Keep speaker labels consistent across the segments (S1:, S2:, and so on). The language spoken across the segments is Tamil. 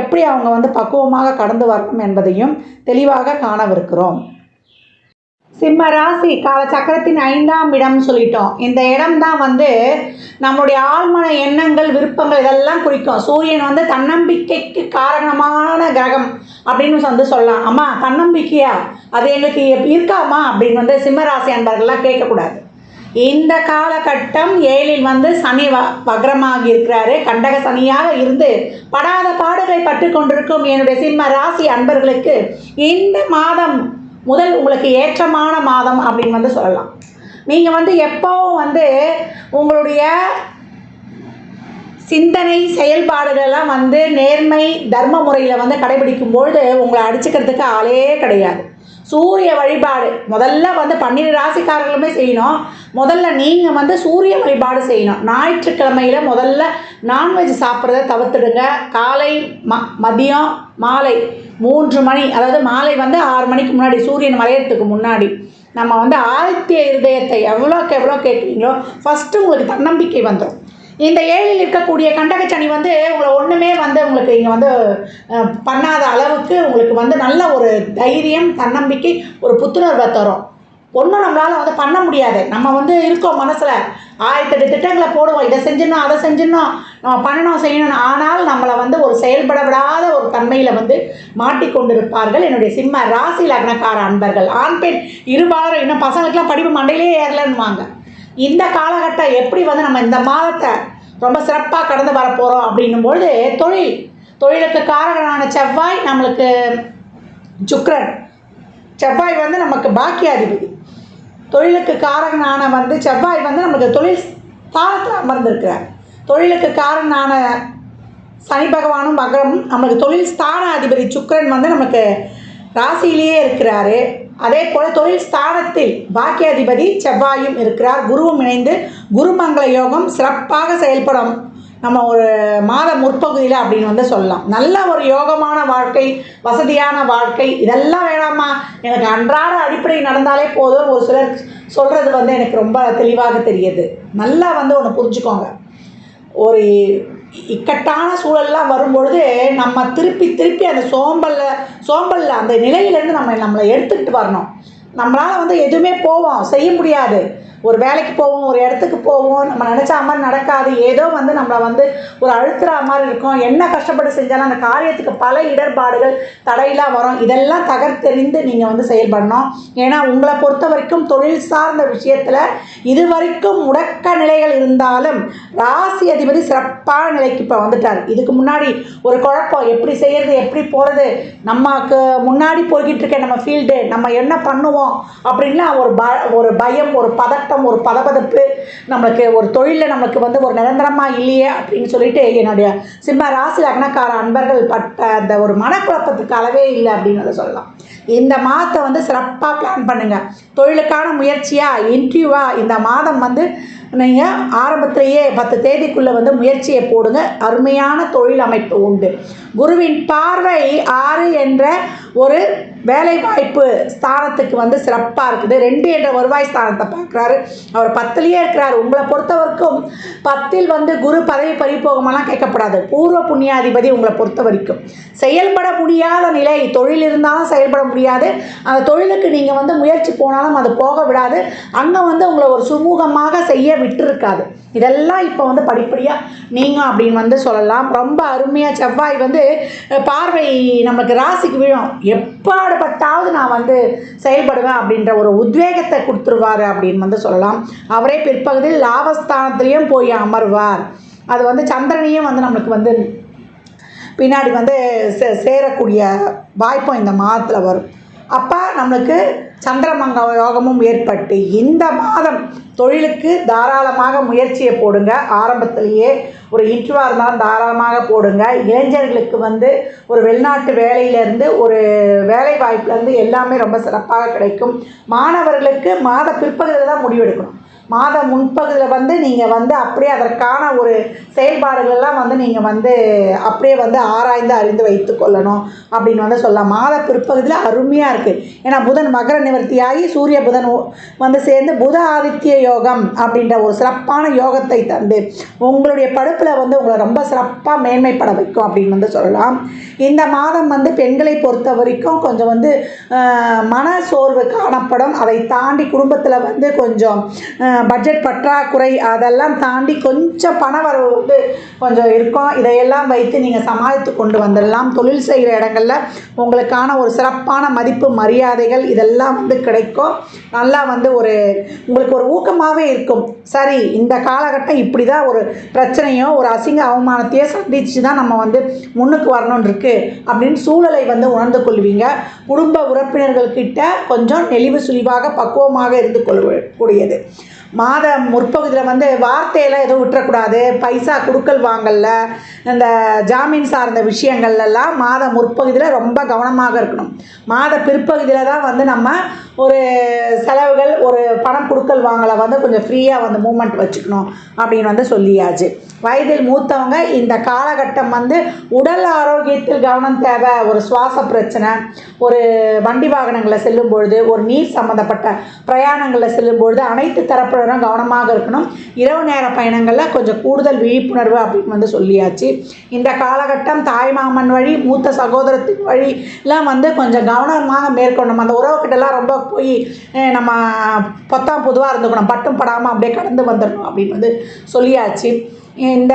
S1: எப்படி அவங்க வந்து பக்குவமாக கடந்து வரணும் என்பதையும் தெளிவாக காணவிருக்கிறோம். சிம்ம ராசி கால சக்கரத்தின் ஐந்தாம் இடம் சொல்லிட்டோம். இந்த இடம் தான் வந்து நம்முடைய ஆழ்மன எண்ணங்கள் விருப்பங்கள் இதெல்லாம் குறிக்கும். சூரியன் வந்து தன்னம்பிக்கைக்கு காரணமான கிரகம் அப்படின்னு வந்து சொல்லலாம். அம்மா தன்னம்பிக்கையா? அது எங்களுக்கு இருக்காமா? அப்படின்னு வந்து சிம்மராசி அன்பர்கள்லாம் கேட்கக்கூடாது. இந்த காலகட்டம் ஏழில் வந்து சனி வ வக்ரமாகி இருக்கிறாரு கண்டக சனியாக இருந்து படாத பாடுகளை பட்டு கொண்டிருக்கும் என்னுடைய சிம்ம ராசி அன்பர்களுக்கு இந்த மாதம் முதல் உங்களுக்கு ஏற்றமான மாதம் அப்படின்னு வந்து சொல்லலாம். நீங்கள் வந்து எப்போவும் வந்து உங்களுடைய சிந்தனை செயல்பாடுகளெல்லாம் வந்து நேர்மை தர்ம முறையில் வந்து கடைபிடிக்கும் பொழுது உங்களை அடிச்சுக்கிறதுக்கு ஆளே கிடையாது. சூரிய வழிபாடு. முதல்ல வந்து பன்னிரு ராசிக்காரர்களுமே செய்யணும். முதல்ல நீங்கள் வந்து சூரிய வழிபாடு செய்யணும். ஞாயிற்றுக்கிழமையில் முதல்ல நான்வெஜ் சாப்பிட்றத தவிர்த்துடுங்க. காலை ம மதியம் மாலை மூன்று மணி அதாவது மாலை வந்து ஆறு மணிக்கு முன்னாடி சூரியன் மறையறதுக்கு முன்னாடி. நம்ம வந்து ஆழ்த்திய இருதயத்தை எவ்வளோக்கு எவ்வளோ கேட்குறீங்களோ ஃபஸ்ட்டு உங்களுக்கு தன்னம்பிக்கை வந்துடும் இந்த ஏழில் இருக்கக்கூடிய கண்டகச்சனி வந்து உங்களை ஒன்றுமே வந்து உங்களுக்கு இங்கே வந்து பண்ணாத அளவுக்கு உங்களுக்கு வந்து நல்ல ஒரு தைரியம் தன்னம்பிக்கை ஒரு புத்துணர்வை தரும். ஒன்றும் நம்மளால் வந்து பண்ண முடியாது. நம்ம வந்து இருக்கோம் மனசில். ஆயிரத்தெட்டு திட்டங்களை போடுவோம். இதை செஞ்சிடணும் அதை செஞ்சிடணும். நம்ம பண்ணணும் செய்யணும் ஆனால் நம்மளை வந்து ஒரு செயல்பட விடாத ஒரு தன்மையில் வந்து மாட்டிக்கொண்டிருப்பார்கள் என்னுடைய சிம்ம ராசி லக்னக்கார அன்பர்கள். ஆண் பெண் இருபாலரும் இன்னும் பசங்களுக்கெல்லாம் படிப்பு மண்டையிலே ஏறலன்னுவாங்க. இந்த காலகட்டம் எப்படி வந்து நம்ம இந்த மாதத்தை ரொம்ப சிறப்பாக கடந்து வர போகிறோம் அப்படின்னும்பொழுது தொழில். தொழிலுக்கு காரகனான செவ்வாய் நம்மளுக்கு சுக்ரன் செவ்வாய் வந்து நமக்கு பாக்கியாதிபதி. தொழிலுக்கு காரகனான வந்து செவ்வாய் வந்து நமக்கு தொழில் ஸ்தானத்தில் அமர்ந்திருக்கிறார். தொழிலுக்கு காரகனான சனி பகவானும் மகரமும் நமக்கு தொழில் ஸ்தான அதிபதி சுக்கரன் வந்து நமக்கு ராசியிலேயே இருக்கிறாரு. அதே போல் தொழில் ஸ்தானத்தில் பாக்கியாதிபதி செவ்வாயும் இருக்கிறார். குருவும் இணைந்து குருமங்கள யோகம் சிறப்பாக செயல்படும். நம்ம ஒரு மாத முற்பகுதியில் அப்படின்னு வந்து சொல்லலாம். நல்ல ஒரு யோகமான வாழ்க்கை வசதியான வாழ்க்கை இதெல்லாம் வேணாமா எனக்கு அன்றாட அடிப்படை நடந்தாலே போதும். ஒரு சிலர் சொல்கிறது வந்து எனக்கு ரொம்ப தெளிவாக தெரியுது. நல்லா வந்து ஒன்று புரிஞ்சுக்கோங்க. ஒரு இக்கட்டான சூழல்லாம் வரும்பொழுது நம்ம திருப்பி திருப்பி அந்த சோம்பலில் சோம்பலில் அந்த நிலையிலேருந்து நம்ம நம்மளை எடுத்துக்கிட்டு வரணும். நம்மளால் வந்து எதுவுமே போவோம் செய்ய முடியாது. ஒரு வேலைக்கு போவோம் ஒரு இடத்துக்கு போவோம் நம்ம நினச்சா மாதிரி நடக்காது. ஏதோ வந்து நம்மளை வந்து ஒரு அழுத்துற மாதிரி இருக்கும். என்ன கஷ்டப்பட்டு செஞ்சாலும் அந்த காரியத்துக்கு பல இடர்பாடுகள் தடையெல்லாம் வரும். இதெல்லாம் தகர்த்தெறிந்து நீங்கள் வந்து செயல்படணும். ஏன்னா உங்களை பொறுத்த வரைக்கும் தொழில் சார்ந்த விஷயத்தில் இது வரைக்கும் முடக்க நிலைகள் இருந்தாலும் ராசி அதிபதி சிறப்பான நிலைக்கு இப்போ வந்துட்டார். இதுக்கு முன்னாடி ஒரு குழப்பம் எப்படி செய்கிறது எப்படி போகிறது நமக்கு முன்னாடி போய்கிட்டு இருக்க நம்ம ஃபீல்டு நம்ம என்ன பண்ணுவோம் அப்படின்லாம் ஒரு ப ஒரு பயம் ஒரு பதட்டம் ஒரு பதபதப்பு நம்மளுக்கு ஒரு தொழிலில் நம்மளுக்கு வந்து ஒரு நிரந்தரமாக இல்லையே அப்படின்னு சொல்லிட்டு என்னுடைய சிம்ம ராசி லக்னக்கார அன்பர்கள் பட்ட அந்த ஒரு மனக்குழப்பத்துக்கு அளவே இல்லை அப்படின்னு சொல்லலாம். இந்த மாதத்தை வந்து சிறப்பாக பிளான் பண்ணுங்கள் தொழிலுக்கான முயற்சியாக இன்ட்ரியூவாக இந்த மாதம் வந்து நீங்கள் ஆரம்பத்திலேயே பத்து தேதிக்குள்ளே வந்து முயற்சியை போடுங்க. அருமையான தொழில் அமைப்பு உண்டு. குருவின் பார்வை ஆறு என்ற ஒரு வேலைவாய்ப்பு ஸ்தானத்துக்கு வந்து சிறப்பாக இருக்குது. ரெண்டு என்ற வருவாய் ஸ்தானத்தை பார்க்குறாரு. அவர் பத்துலேயே இருக்கிறார். உங்களை பொறுத்தவரைக்கும் பத்தில் வந்து குரு பதவி பறிபோகமெல்லாம் கேட்கப்படாது. பூர்வ புண்ணியாதிபதி உங்களை பொறுத்த வரைக்கும். செயல்பட முடியாத நிலை தொழில் இருந்தாலும் செயல்பட முடியாது. அந்த தொழிலுக்கு நீங்கள் வந்து முயற்சி போனாலும் அது போக விடாது. அங்கே வந்து உங்களை ஒரு சுமூகமாக செய்ய விட்டுருக்காது. இதெல்லாம் இப்போ வந்து படிப்படியாக நீங்கள் அப்படின்னு வந்து சொல்லலாம். ரொம்ப அருமையாக செவ்வாய் வந்து பார்வை நமக்கு ராசிக்கு விழும். பாடுபட்டாவது நான் வந்து செயல்படுவேன் அப்படின்ற ஒரு உத்வேகத்தை கொடுத்துருவார் அப்படின்னு வந்து சொல்லலாம். அவரே பிற்பகுதியில் லாபஸ்தானத்திலையும் போய் அமர்வார். அது வந்து சந்திரனையும் வந்து நம்மளுக்கு வந்து பின்னாடி வந்து சே சேரக்கூடிய வாய்ப்பும் இந்த மாதத்தில் வரும். அப்போ நம்மளுக்கு சந்திரமங்க யோகமும் ஏற்பட்டு இந்த மாதம் தொழிலுக்கு தாராளமாக முயற்சியை போடுங்க. ஆரம்பத்திலேயே ஒரு இன்ட்ருவாக இருந்தாலும் தாராளமாக போடுங்க. இளைஞர்களுக்கு வந்து ஒரு வெளிநாட்டு வேலையிலேருந்து ஒரு வேலை வாய்ப்புலேருந்து எல்லாமே ரொம்ப சிறப்பாக கிடைக்கும். மாணவர்களுக்கு மாத பிற்பகுதியில் தான் முடிவெடுக்கணும். மாத முன்பகுதியில் வந்து நீங்கள் வந்து அப்படியே அதற்கான ஒரு செயல்பாடுகள்லாம் வந்து நீங்கள் வந்து அப்படியே வந்து ஆராய்ந்து அறிந்து வைத்து கொள்ளணும் அப்படின்னு வந்து சொல்லலாம். மாத பிற்பகுதியில் அருமையாக இருக்குது ஏன்னா புதன் மகர நிவர்த்தியாகி சூரிய புதன் வந்து சேர்ந்து புத ஆதித்ய யோகம் அப்படின்ற ஒரு சிறப்பான யோகத்தை தந்து உங்களுடைய படுப்பில் வந்து உங்களை ரொம்ப சிறப்பாக மேன்மைப்பட வைக்கும் அப்படின்னு வந்து சொல்லலாம். இந்த மாதம் வந்து பெண்களை பொறுத்த வரைக்கும் கொஞ்சம் வந்து மன சோர்வு காணப்படும். அதை தாண்டி குடும்பத்தில் வந்து கொஞ்சம் பட்ஜெட் பற்றாக்குறை அதெல்லாம் தாண்டி கொஞ்சம் பண வரவு வந்து கொஞ்சம் இருக்கும். இதையெல்லாம் வைத்து நீங்கள் சமாளித்து கொண்டு வந்துடலாம். தொழில் செய்கிற இடங்களில் உங்களுக்கான ஒரு சிறப்பான மதிப்பு மரியாதைகள் இதெல்லாம் வந்து கிடைக்கும். நல்லா வந்து ஒரு உங்களுக்கு ஒரு ஊக்கமாகவே இருக்கும். சரி இந்த காலகட்டம் இப்படி தான் ஒரு பிரச்சனையோ ஒரு அசிங்க அவமானத்தையோ சந்திச்சு தான் நம்ம வந்து முன்னுக்கு வரணும்னு இருக்கு அப்படின்னு சூழலை வந்து உணர்ந்து கொள்வீங்க. குடும்ப உறுப்பினர்கள்கிட்ட கொஞ்சம் நெளிவு சுழிவாக பக்குவமாக இருந்து கொள்ளக்கூடியது மாத முற்பகுதியில் வந்து வார்த்தையெல்லாம் எதுவும் விட்டுறக்கூடாது. பைசா கொடுக்கல் வாங்கல இந்த ஜாமீன் சார்ந்த விஷயங்கள்லாம் மாத முற்பகுதியில் ரொம்ப கவனமாக இருக்கணும். மாத பிற்பகுதியில் தான் வந்து நம்ம ஒரு செலவுகள் ஒரு பணம் கொடுக்கல் வாங்கலை வந்து கொஞ்சம் ஃப்ரீயாக வந்து மூமெண்ட் வச்சுக்கணும் அப்படின்னு வந்து சொல்லியாச்சு. வயதில் மூத்தவங்க இந்த காலகட்டம் வந்து உடல் ஆரோக்கியத்தில் கவனம் தேவை ஒரு சுவாச பிரச்சனை ஒரு வண்டி வாகனங்களில் செல்லும் பொழுது ஒரு நீர் சம்மந்தப்பட்ட பிரயாணங்களில் செல்லும் பொழுது அனைத்து தரப்பினரும் கவனமாக இருக்கணும். இரவு நேர பயணங்களில் கொஞ்சம் கூடுதல் விழிப்புணர்வு அப்படின்னு வந்து சொல்லியாச்சு. இந்த காலகட்டம் தாய்மாமன் வழி மூத்த சகோதரத்தின் வழிலாம் வந்து கொஞ்சம் கவனமாக மேற்கொள்ளணும். அந்த உறவுக்கிட்டலாம் ரொம்ப போய் நம்ம பொத்தாம் பொதுவாக இருந்துக்கணும். பட்டும் படாமல் அப்படியே கடந்து வந்துடணும் அப்படின்னு வந்து சொல்லியாச்சு. இந்த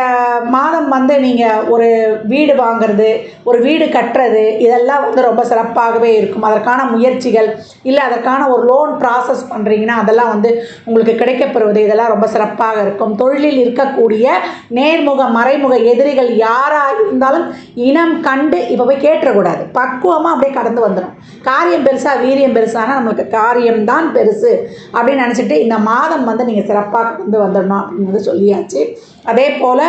S1: மாதம் வந்து நீங்கள் ஒரு வீடு வாங்குறது ஒரு வீடு கட்டுறது இதெல்லாம் வந்து ரொம்ப சிறப்பாகவே இருக்கும். அதற்கான முயற்சிகள் இல்லை அதற்கான ஒரு லோன் ப்ராசஸ் பண்ணுறீங்கன்னா அதெல்லாம் வந்து உங்களுக்கு கிடைக்கப்பெறுவது இதெல்லாம் ரொம்ப சிறப்பாக இருக்கும். தொழிலில் இருக்கக்கூடிய நேர்முக மறைமுக எதிரிகள் யாராக இருந்தாலும் இனம் கண்டு இப்போ போய் கேட்டுறக்கூடாது. பக்குவமாக அப்படியே கடந்து வந்துடும் காரியம் பெருசாக வீரியம் பெருசானா நம்மளுக்கு காரியம்தான் பெருசு அப்படின்னு நினச்சிட்டு இந்த மாதம் வந்து நீங்கள் சிறப்பாக கடந்து வந்துடணும் அப்படின்னு வந்து சொல்லியாச்சு. அதே போல்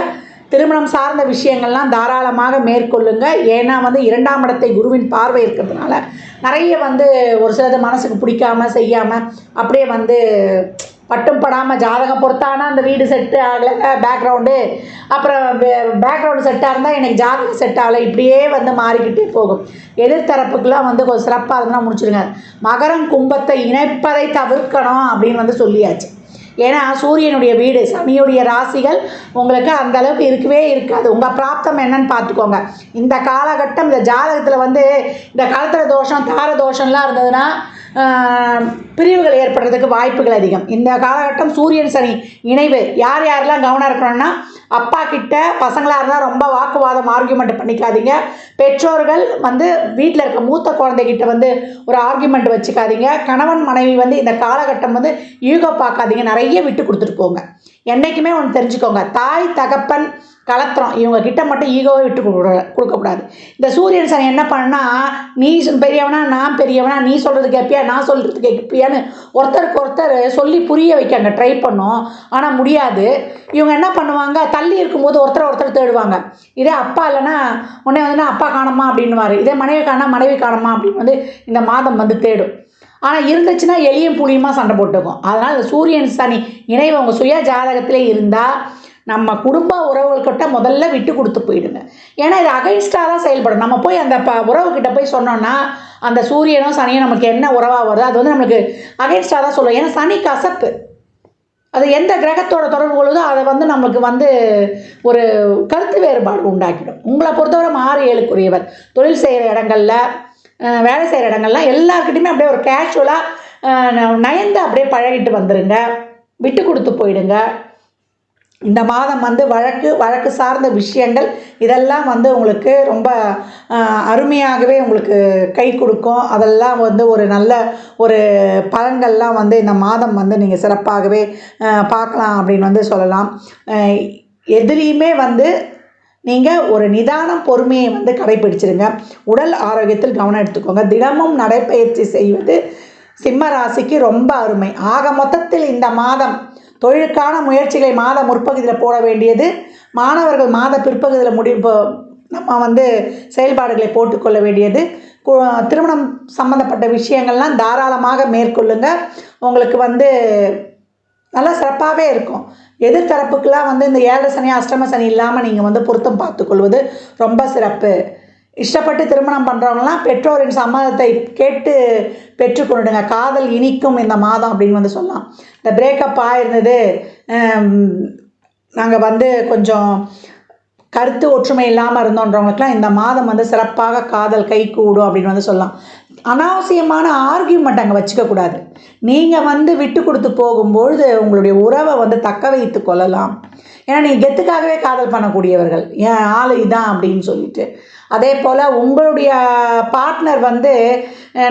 S1: திருமணம் சார்ந்த விஷயங்கள்லாம் தாராளமாக மேற்கொள்ளுங்க. ஏன்னா வந்து இரண்டாம் இடத்தை குருவின் பார்வை இருக்கிறதுனால நிறைய வந்து ஒரு சிலது மனசுக்கு பிடிக்காம செய்யாமல் அப்படியே வந்து பட்டும் படாமல் ஜாதகம் பொறுத்தானா அந்த வீடு செட்டு ஆகலை பேக்ரவுண்டு அப்புறம் பேக்ரவுண்டு செட்டாக இருந்தால் எனக்கு ஜாதகம் செட் ஆகலை இப்படியே வந்து மாறிக்கிட்டே போகும். எதிர்த்தரப்புக்கெல்லாம் வந்து கொஞ்சம் சிறப்பாக இருந்தால் முடிச்சிடுங்க மகரம் கும்பத்தை இணைப்பதை தவிர்க்கணும் அப்படின்னு வந்து சொல்லியாச்சு. ஏன்னா சூரியனுடைய வீடு சனியுடைய ராசிகள் உங்களுக்கு அந்த அளவுக்கு இருக்கவே இருக்காது. உங்கள் பிராப்தம் என்னன்னு பார்த்துக்கோங்க. இந்த காலகட்டம் இந்த ஜாதகத்தில் வந்து இந்த காலத்தில் தோஷம் தார தோஷம்லாம் இருந்ததுன்னா பிரிவுகள் ஏற்படுறதுக்கு வாய்ப்புகள் அதிகம். இந்த காலகட்டம் சூரியன் சனி இணைவு. யார் யாரெல்லாம் கவனம் இருக்கணும்னா அப்பா கிட்ட பசங்களாக இருந்தால் ரொம்ப வாக்குவாதம் ஆர்கியூமெண்ட் பண்ணிக்காதீங்க. பெற்றோர்கள் வந்து வீட்டில் இருக்க மூத்த குழந்தைகிட்ட வந்து ஒரு ஆர்கியூமெண்ட் வச்சுக்காதீங்க. கணவன் மனைவி வந்து இந்த காலகட்டம் வந்து ஈகோ பார்க்காதீங்க. நிறைய விட்டு கொடுத்துட்டு போங்க. என்றைக்குமே ஒன்று தெரிஞ்சுக்கோங்க. தாய் தகப்பன் கலத்திரம் இவங்க கிட்ட மட்டும் ஈகோவை விட்டு கொடுக்க- கொடுக்கக்கூடாது. இந்த சூரியன் சார் என்ன பண்ணால் நீ பெரியவனா நான் பெரியவனா நீ சொல்கிறது கேட்பியா நான் சொல்கிறது கேட்பியான்னு ஒருத்தருக்கு ஒருத்தர் சொல்லி புரிய வைக்காங்க. ட்ரை பண்ணோம். ஆனால் முடியாது. இவங்க என்ன பண்ணுவாங்க? தள்ளி இருக்கும்போது ஒருத்தர் ஒருத்தர் தேடுவாங்க. இதே அப்பா இல்லைன்னா உடனே வந்து அப்பா காணுமா? அப்படின்னுவார். இதே மனைவி காணா மனைவி காணுமா? அப்படின்னு வந்து இந்த மாதம் வந்து தேடும். ஆனால் இருந்துச்சுன்னா எலியும் புளியுமா சண்டை போட்டுக்கும். அதனால் இந்த சூரியன் சனி இணைவு உங்கள் சுய ஜாதகத்திலே இருந்தால் நம்ம குடும்ப உறவுகள்கிட்ட முதல்ல விட்டு கொடுத்து போயிடுங்க. ஏன்னா இது அகைன்ஸ்டாக தான் செயல்படும். நம்ம போய் அந்த ப உறவுக்கிட்ட போய் சொன்னோன்னா அந்த சூரியனும் சனியும் நமக்கு என்ன உறவாக வருதோ அது வந்து நம்மளுக்கு அகைன்ஸ்டாக தான் சொல்லுவோம் ஏன்னா சனி கசப்பு. அது எந்த கிரகத்தோட தொடர்பு கொள்ளுதோ அதை வந்து நம்மளுக்கு வந்து ஒரு கருத்து வேறுபாடு உண்டாக்கிடும். உங்களை பொறுத்தவரை மாறு ஏழுக்குரியவர். தொழில் செய்கிற இடங்களில் வேலை செய்கிற இடங்கள்லாம் எல்லாருக்கிட்டையுமே அப்படியே ஒரு கேஷுவலாக நயந்து அப்படியே பழகிட்டு வந்துடுங்க விட்டு கொடுத்து போயிடுங்க. இந்த மாதம் வந்து வழக்கு வழக்கு சார்ந்த விஷயங்கள் இதெல்லாம் வந்து உங்களுக்கு ரொம்ப அருமையாகவே உங்களுக்கு கை கொடுக்கும். அதெல்லாம் வந்து ஒரு நல்ல ஒரு பலன்கள்லாம் வந்து இந்த மாதம் வந்து நீங்கள் சிறப்பாகவே பார்க்கலாம் அப்படின்னு வந்து சொல்லலாம். எதிரியுமே எதிலையுமே வந்து நீங்கள் ஒரு நிதானம் பொறுமையை வந்து கடைபிடிச்சிருங்க. உடல் ஆரோக்கியத்தில் கவனம் எடுத்துக்கோங்க. தினமும் நடைப்பயிற்சி செய்வது சிம்ம ராசிக்கு ரொம்ப அருமை. ஆக மொத்தத்தில் இந்த மாதம் தொழிலுக்கான முயற்சிகளை மாத முற்பகுதியில் போட வேண்டியது. மாணவர்கள் மாத பிற்பகுதியில் முடிவு நம்ம வந்து செயல்பாடுகளை போட்டுக்கொள்ள வேண்டியது. திருமணம் சம்மந்தப்பட்ட விஷயங்கள்லாம் தாராளமாக மேற்கொள்ளுங்கள் உங்களுக்கு வந்து நல்லா சிறப்பாகவே இருக்கும். எதிர்த்தரப்புக்கெல்லாம் வந்து இந்த ஏழரை சனி அஷ்டம சனி இல்லாமல் நீங்கள் வந்து பொருத்தம் பார்த்துக்கொள்வது ரொம்ப சிறப்பு. இஷ்டப்பட்டு திருமணம் பண்ணுறவங்களாம் பெற்றோரின் சம்மதத்தை கேட்டு பெற்றுக்கொண்டுடுங்க. காதல் இனிக்கும் இந்த மாதம் அப்படின்னு வந்து சொல்லலாம். இந்த பிரேக்கப் ஆயிருந்தது. நாங்கள் வந்து கொஞ்சம் கருத்து ஒற்றுமை இல்லாமல் இருந்தோன்றவங்களுக்குலாம் இந்த மாதம் வந்து சிறப்பாக காதல் கை கூடும் அப்படின்னு வந்து சொல்லலாம். அனாவசியமான ஆர்கியூமெண்ட் அங்கே வச்சுக்கக்கூடாது நீங்கள் வந்து விட்டு கொடுத்து போகும்பொழுது உங்களுடைய உறவை வந்து தக்க வைத்து கொள்ளலாம். ஏன்னா நீங்கள் கெத்துக்காகவே காதல் பண்ணக்கூடியவர்கள். ஏன் ஆள் இதான் அப்படின்னு சொல்லிட்டு. அதே போல் உங்களுடைய பார்ட்னர் வந்து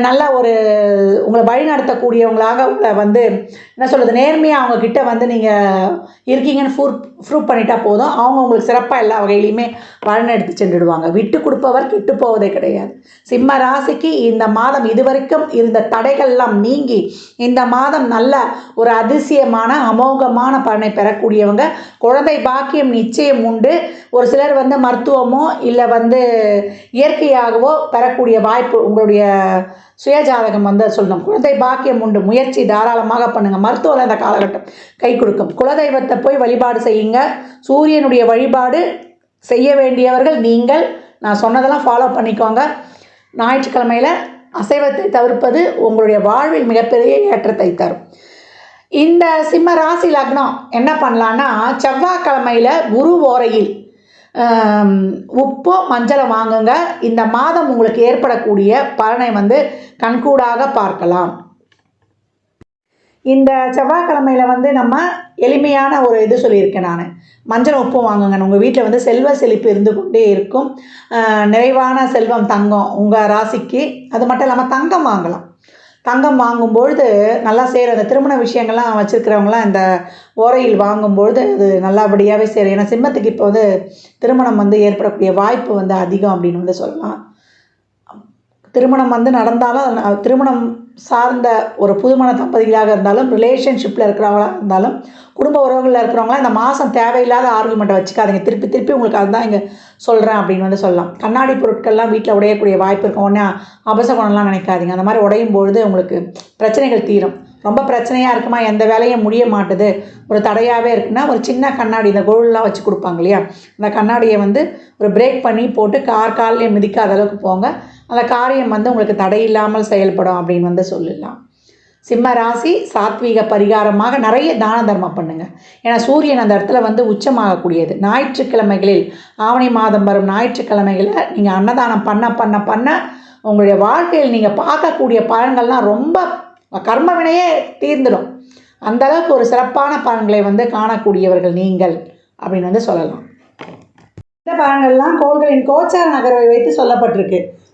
S1: நல்ல ஒரு உங்களை வழிநடத்தக்கூடியவங்களாக உங்களை வந்து என்ன சொல்கிறது நேர்மையாக அவங்க கிட்ட வந்து நீங்கள் இருக்கீங்கன்னு ப்ரூவ் ப்ரூவ் பண்ணிட்டா போதும். அவங்க உங்களுக்கு சிறப்பாக எல்லா வகையிலையுமே வழிநடத்தி சென்றுடுவாங்க. விட்டு கொடுப்பவர் கெட்டு போவதே கிடையாது. சிம்ம ராசிக்கு இந்த மாதம் இதுவரைக்கும் இருந்த தடைகள்லாம் நீங்கி இந்த மாதம் நல்ல ஒரு அதிசயமான அமோகமான பலனை பெறக்கூடியவங்க குழந்தை பாக்கியம் நிச்சயம் உண்டு. ஒரு சிலர் வந்து மருத்துவமோ இல்லை வந்து இயற்கையாகவோ பெறக்கூடிய வாய்ப்பு உங்களுடைய சுயஜாதகம் வந்து சொல்லணும் குழந்தை பாக்கியம் உண்டு. முயற்சி தாராளமாக பண்ணுங்கள் மருத்துவம் இந்த காலகட்டம் கை கொடுக்கும். குலதெய்வத்தை போய் வழிபாடு செய்யுங்க. சூரியனுடைய வழிபாடு செய்ய வேண்டியவர்கள் நீங்கள். நான் சொன்னதெல்லாம் ஃபாலோ பண்ணிக்கோங்க. ஞாயிற்றுக்கிழமையில் அசைவத்தை தவிர்ப்பது உங்களுடைய வாழ்வில் மிகப்பெரிய ஏற்றத்தை தரும். இந்த சிம்ம ராசி லக்னம் என்ன பண்ணலான்னா செவ்வாய்க்கிழமையில் குரு ஓரையில் உப்போ மஞ்சளை வாங்குங்க. இந்த மாதம் உங்களுக்கு ஏற்படக்கூடிய பலனை வந்து கண்கூடாக பார்க்கலாம். இந்த செவ்வாய்க்கிழமையில் வந்து நம்ம எளிமையான ஒரு இது சொல்லியிருக்கேன் நான். மஞ்சள் உப்பு வாங்குங்க. உங்கள் வீட்டில் வந்து செல்வ செழிப்பு இருந்து கொண்டே இருக்கும். நிறைவான செல்வம் தங்கம் உங்கள் ராசிக்கு. அது மட்டும் இல்லாமல் தங்கம் வாங்கலாம். தங்கம் வாங்கும்பொழுது நல்லா செய்கிற அந்த திருமண விஷயங்கள்லாம் வச்சுருக்கிறவங்களாம் இந்த ஓரையில் வாங்கும்பொழுது அது நல்லபடியாகவே செய்கிற ஏன்னா சிம்மத்துக்கு இப்போ வந்து திருமணம் வந்து ஏற்படக்கூடிய வாய்ப்பு வந்து அதிகம் அப்படின்னு வந்து சொல்லலாம். திருமணம் வந்து நடந்தாலும் திருமணம் சார்ந்த ஒரு புதுமண தம்பதிகளாக இருந்தாலும் ரிலேஷன்ஷிப்பில் இருக்கிறவங்களாக இருந்தாலும் குடும்ப உறவுகளில் இருக்கிறவங்களாம் இந்த மாதம் தேவையில்லாத ஆர்குமெண்ட்டை வச்சுக்காதீங்க. திருப்பி திருப்பி உங்களுக்கு அதுதான் இங்கே சொல்கிறேன் அப்படின்னு வந்து சொல்லலாம். கண்ணாடி பொருட்கள்லாம் வீட்டில் உடையக்கூடிய வாய்ப்பு இருக்கும். உடனே அபசகுணம்லாம் நினைக்காதீங்க. அந்த மாதிரி உடையும் பொழுது உங்களுக்கு பிரச்சனைகள் தீரும். ரொம்ப பிரச்சனையாக இருக்குமா? எந்த வேலையும் முடிய மாட்டுது. ஒரு தடையாகவே இருக்குன்னா ஒரு சின்ன கண்ணாடி இந்த கோல்டெலாம் வச்சு கொடுப்பாங்க இல்லையா? அந்த கண்ணாடியை வந்து ஒரு பிரேக் பண்ணி போட்டு கார் காலையும் மிதிக்காத அளவுக்கு போங்க. அந்த காரியம் வந்து உங்களுக்கு தடையில்லாமல் செயல்படும் அப்படின்னு வந்து சொல்லலாம். சிம்ம ராசி சாத்வீக பரிகாரமாக நிறைய தான தர்மம் பண்ணுங்க. ஏன்னா சூரியன் அந்த இடத்துல வந்து உச்சமாகக்கூடியது. ஞாயிற்றுக்கிழமைகளில் ஆவணி மாதம் வரும் ஞாயிற்றுக்கிழமைகளில் நீங்கள் அன்னதானம் பண்ண பண்ண பண்ண உங்களுடைய வாழ்க்கையில் நீங்கள் பார்க்கக்கூடிய பலன்கள்லாம் ரொம்ப கர்மவினையே தீர்ந்துடும். அந்த அளவுக்கு ஒரு சிறப்பான பலன்களை வந்து காணக்கூடியவர்கள் நீங்கள் அப்படின்னு வந்து சொல்லலாம். இந்த பலன்கள்லாம் கோள்களின் கோச்சார நகர்வை வைத்து சொல்லப்பட்டிருக்கு.